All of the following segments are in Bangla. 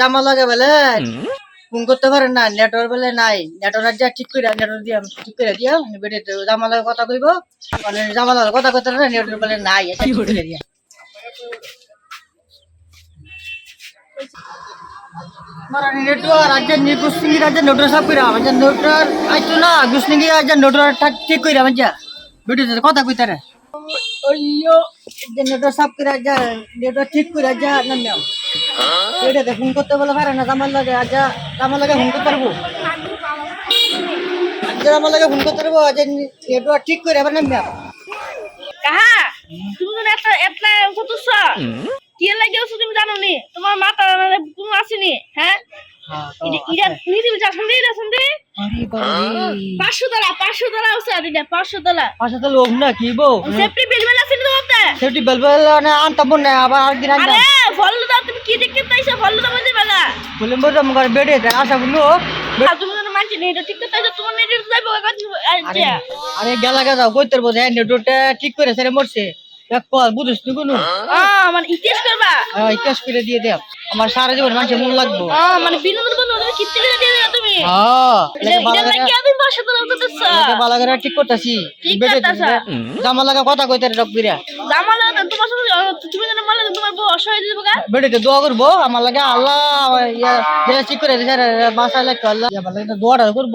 জামা লাগে বলে। ফোন করতে পারেন না নেটওয়ার্ক বলে নাই। নেটওয়ার্ক যা ঠিক করে নেটওয়ার্ক দিয়া ঠিক করে দিয়া জামা লাগে কথা কইব মানে জামা লাগে কথা কইতে না নেটওয়ার্ক বলে নাই এটা ঠিক করে দিয়া। নেটওয়ার্ক আজ কইরা আইতো না আজ ঠিক কইরা কথা কইতে নেটওয়ার্ক কইরা আজ নেটওয়ার্ক ঠিক কইরা এটা ফোন করতে বলে পারে না আমার লাগে আজ আমার লাগে ফোন করতে পারব আজ আমার লাগে ফোন করতে পারব আজ নেটওয়ার্ক ঠিক করে আবার নাম কাহা? তুমি তো একটা একটা সদস্য কি লাগে ওষুধ তুমি জানো নি তোমার মাথা মানে কোনো আসেনি হ্যাঁ? ইডা ইডা নিদি যা শুনদি ইডা শুনদি পাঁচশো দলা পাঁচশো দলা আছে পাঁচশো দলা তো লোক না কি বউ? সেফটি বিল বেলা আসেনি তোমাতে সেটি বেলবেল না আনতাম না আবার আরেকদিন আরে আনতাম কি দেখতে পাইছো? ফল দাও বলতে বেলা। বললাম বলতে আমার বেড়ে আশা বলল আর তুমি যেন মানছি নেই এটা ঠিক করতে তোমার নেট যাইবো আরে আরে গেলা গেলা কইতে বলছে নেটওয়ার্কটা ঠিক করে সেরে মরছে? এক কল বুঝিস তুই কোনো? মানে ইতিহাস করবা? ইতিহাস করে দিয়ে দে। আমার সারা জীবন মানুষের মন লাগবো। মানে বিনোদন হ্যাঁ। করে ঠিক করতেছি। জামা লাগা কথা কইতে রক জামা লাগে তোমার তুমি যেন বলে তোমার বউ অসহায় দিয়ে গা। বেড়েতে দোয়া করব আমার লাগে আল্লাহ ইয়া ঠিক করে দিছে বাসা লাগে আল্লাহ। আমার লাগে দোয়াটা করব।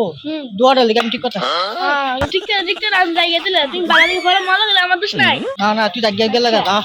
দোয়াটা লিখে আমি ঠিক কথা ঠিক ঠিক আমি যাই গেছিলে তুমি বালা দিকে পরে মজা দিলে আমার দোষ নাই। না না তুই দেখ গেলে গা।